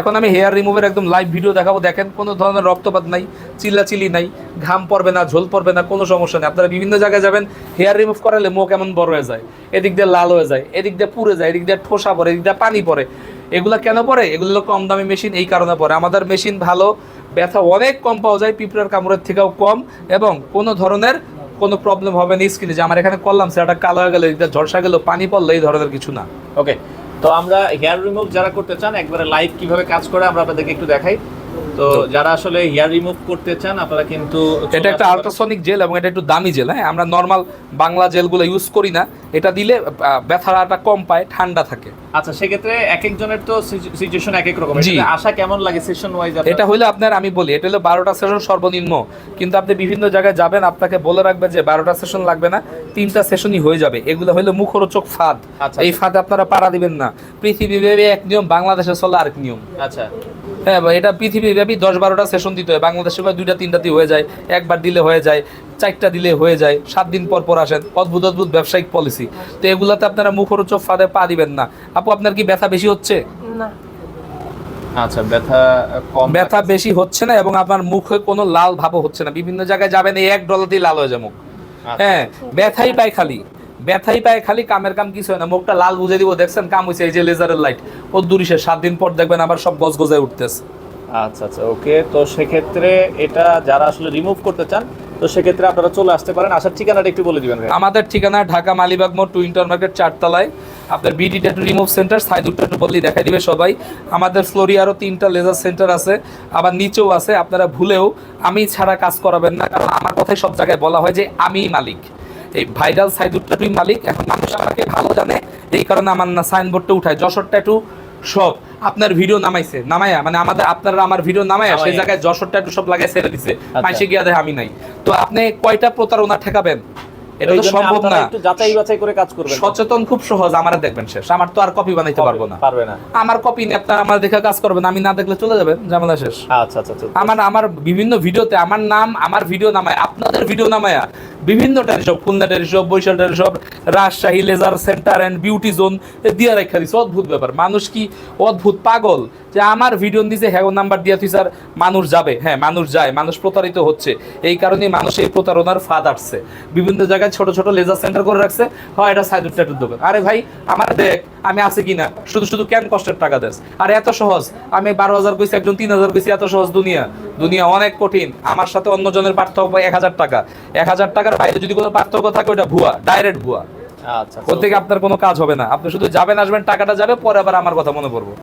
এখন আমি হেয়ার রিমুভের একদম লাইভ ভিডিও দেখাবো। দেখেন, কোনো ধরনের রক্তপাত নাই, চিল্লাচিল্লি নাই, ঘাম পড়বে না, ঝোল পড়বে না, কোনো সমস্যা নেই। আপনারা বিভিন্ন জায়গায় যাবেন হেয়ার রিমুভ করালে মুখ এমন বড় হয়ে যায়, এদিক দিয়ে লাল হয়ে যায়, এদিক দিয়ে পুড়ে যায়, এদিক দিয়ে ঠোসা পড়ে, এদিক দিয়ে পানি পড়ে। এগুলো কেন পড়ে? এগুলো কম দামি মেশিন এই কারণে পড়ে। আমাদের মেশিন ভালো, ব্যথা অনেক কম পাওয়া যায়, পিঁপড়ার কামড়ের থেকেও কম, এবং কোনো ধরনের কোনো প্রবলেম হবে না স্কিনে। যে আমার এখানে করলাম, সেটা কালো হয়ে গেল এদিকটা ঝলসা গেল, পানি পড়ল, এই ধরনের কিছু না। ওকে তো আমরা হেয়ার রিমুভ যারা করতে চান, একবারে লাইভ কীভাবে কাজ করে আমরা আপনাদেরকে একটু দেখাই। তো যারা আসলে হেয়ার রিমুভ করতে চান আপনারা কিন্তু এটা একটা আল্ট্রাসনিক জেল এবং এটা একটু দামি জেল হ্যাঁ? আমরা নর্মাল বাংলা জেলগুলো ইউজ করি না। এটা দিলে ব্যথাটা কম পায় ঠান্ডা থাকে। আচ্ছা সেক্ষেত্রে এক একজনের তো সিচুয়েশন এক এক রকম। আশা কেমন লাগে সেশন ওয়াইজ এটা হইলে আপনার আমি বলি এটা হলো বারোটা সেশন সর্বনিম্ন। কিন্তু আপনি বিভিন্ন জায়গায় যাবেন আপনাকে বলে রাখবে যে বারোটা সেশন লাগবে না তিনটা সেশনই হয়ে যাবে। এগুলো হইল মুখরোচক ফাঁদ। আচ্ছা, এই ফাঁদে আপনারা পাড়া দিবেন না। পৃথিবীব্যাপী এক নিয়ম বাংলাদেশে চলে আরেক নিয়ম। আচ্ছা। হ্যাঁ এটা পৃথিবীব্যাপী দশ বারোটা সেশন দিতে হয়। বাংলাদেশে দুইটা তিনটাতে হয়ে যায়। একবার দিলে হয়ে যায় চারটা দিলে হয়ে যায় সাত দিন পর পর আসেন। অদ্ভুত অদ্ভুত ব্যবসায়িক পলিসি তো এগুলাতে আপনারা মুখরোচক ফাঁদে পা দিবেন না। আপু আপনার কি ব্যথা বেশি হচ্ছে? না। আচ্ছা ব্যথা কম ব্যথা বেশি হচ্ছে না এবং আপনার মুখে কোনো লাল ভাবও হচ্ছে না। বিভিন্ন জায়গায় যাবেন এই এক ডলারতেই লাল হয়ে যায় মুখ। আচ্ছা। হ্যাঁ ব্যথাই পায় খালি। ব্যথাই পায় খালি কামের কাম কিছু হয় না। মুখটা লাল বুঝে দিব দেখছেন কাম হয়েছে এই যে লেজারের লাইট ও দূরিশে সাত দিন পর দেখবেন আবার সব গজ গজায় উঠতেছে। আচ্ছা আচ্ছা ওকে তো সেক্ষেত্রে এটা যারা আসলে রিমুভ করতে চান তো সেক্ষেত্রে আপনারা চলে আসতে পারেন। আসার ঠিকানাটা একটু বলে দিবেন আমাদের ঠিকানা ঢাকা মালিবাগ মোড় টু ইন্টার মার্কেট চারতলায়। আপনার BD tattoo remove centre Saidur tattoo বললেই দেখা দিবে সবাই। আমাদের ফ্লোরে আরও তিনটা লেজার সেন্টার আছে আবার নিচেও আছে। আপনারা ভুলেও আমি ছাড়া কাজ করাবেন না কারণ আমার কথাই সব জায়গায় বলা হয় যে আমি মালিক। এই ভাইরাল সাইদুর ট্যাটুই মালিক এখন মানুষ আমাকে ভালো জানে এই কারণে আমার না সাইনবোর্ডটা উঠায়। যশোর ট্যাটু সব আপনার ভিডিও নামাইছে নামায়া মানে আমাদের আপনারা আমার ভিডিও নামায়া সেই জায়গায় যশোর ট্যাটু সব লাগাই ছেড়ে দিছে। আচ্ছা। মাইসে গিয়া দেখে আমি নাই। তো আপনি কয়টা প্রতারণা ঠেকাবেন? এটা তো সম্ভব না। একটু যাচাই বাছাই করে কাজ করবেন। সচেতন খুব সহজ আমার দেখবেন শেষ। আমার তো আর কপি বানাইতে পারব না। পারবে না। আমার কপি নিয়ে আপনার আমার দেখে কাজ করবেন আমি না দেখলে চলে যাবেন ঝামেলা শেষ। আচ্ছা আচ্ছা আচ্ছা আমার আমার বিভিন্ন ভিডিওতে আমার নাম আমার ভিডিও নামায় আপনাদের ভিডিও নামায়া বিভিন্ন teleshop Khulna teleshop বৈশাল teleshop Rajshahi, laser centre and beauty zone দিয়ে রেখা দিচ্ছে অদ্ভুত ব্যাপার। মানুষ কি অদ্ভুত পাগল যে আমার ভিডিও দিছে হ্যাঁ নাম্বার দিয়ে তুই স্যার মানুষ যাবে। হ্যাঁ মানুষ যায়, মানুষ প্রতারিত হচ্ছে। এই কারণেই মানুষ এই প্রতারণার ফাঁদ আসছে বিভিন্ন জায়গায় ছোট ছোট লেজার সেন্টার করে রাখছে। হয় এটা সাইড ট্যাটুর দোকান। আরে ভাই, আমার দেখ আমি আছি কিনা? শুধু শুধু কেন কষ্টের টাকা দেশ আর এত সহজ। আমি বারো হাজার কইছি একজন তিন হাজার কইছি এত সহজ দুনিয়া। দুনিয়া অনেক কঠিন। আমার সাথে অন্যজনের পার্থক্য এক হাজার টাকা। এক হাজার টাকার বাইরে যদি কোনো পার্থক্য থাকে ওটা ভুয়া ডাইরেক্ট ভুয়া। আচ্ছা ওর থেকে আপনার কোনো কাজ হবে না। আপনি শুধু যাবেন আসবেন টাকাটা যাবে পরে আবার আমার কথা মনে পড়ব।